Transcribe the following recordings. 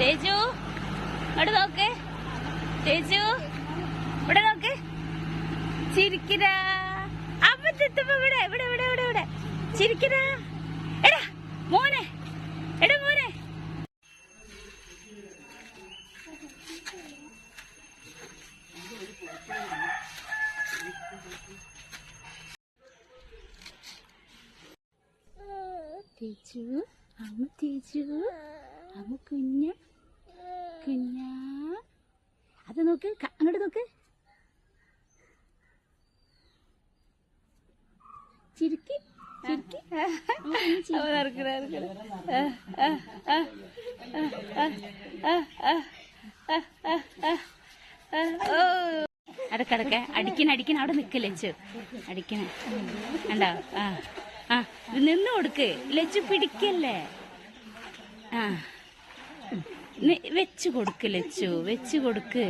തേജു ഇവിടെ നോക്ക്. തേജു ഇവിടെ നോക്ക്. ചിരിക്കരാ അമ്മ തെത്തുമ്പോ ഇവിടെ ഇവിടെ ഇവിടെ ഇവിടെ ഇവിടെ. ചിരിക്കരാ എടാ മോനെ. എടാ മോനെ. തേജു അമ്മ തേജു. അമ്മ കുഞ്ഞ കുഞ്ഞ അത് നോക്ക് അങ്ങോട്ട് നോക്ക് ചിരിക്കി ചിരിക്കി അടക്കടക്കെ അടിക്കണ അടിക്കണ അവിടെ നിക്ക് ലച്ചു അടിക്കണ കണ്ടോ ആ ആ നിന്ന് കൊടുക്ക് ലച്ചു പിടിക്കല്ലേ ആ വെച്ച് കൊടുക്ക് ലച്ചു. വെച്ച് കൊടുക്ക്.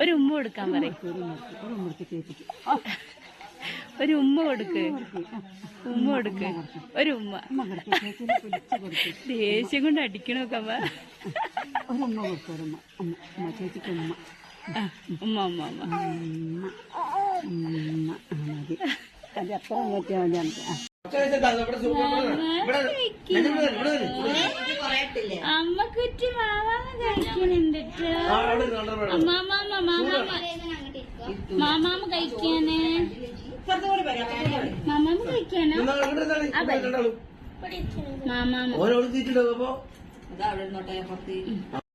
ഒരു ഉമ്മ കൊടുക്കാൻ പറയും. ഒരു ഉമ്മ കൊടുക്ക്, ഉമ്മ കൊടുക്ക്. ഒരു ഉമ്മ. ദേഷ്യം കൊണ്ട് അടിക്കണൊക്കെ അമ്മ ഒരു അമ്മ അമ്മ ചേച്ചിക്ക് അമ്മ ആ, ഉമ്മ ഉമ്മ ഉമ്മ ഉമ്മ. മതി. അത് അത്ര അങ്ങോട്ടാ മതി നമുക്ക്. ആ. അമ്മ കുറ്റി മാമാമ കഴിക്കുന്നുണ്ട്. മാമാമ മാമാമ മാമാമ കഴിക്കാന് മാമാമ കഴിക്കാനോ അവിടെ തീറ്റിട്ടോ അപ്പൊ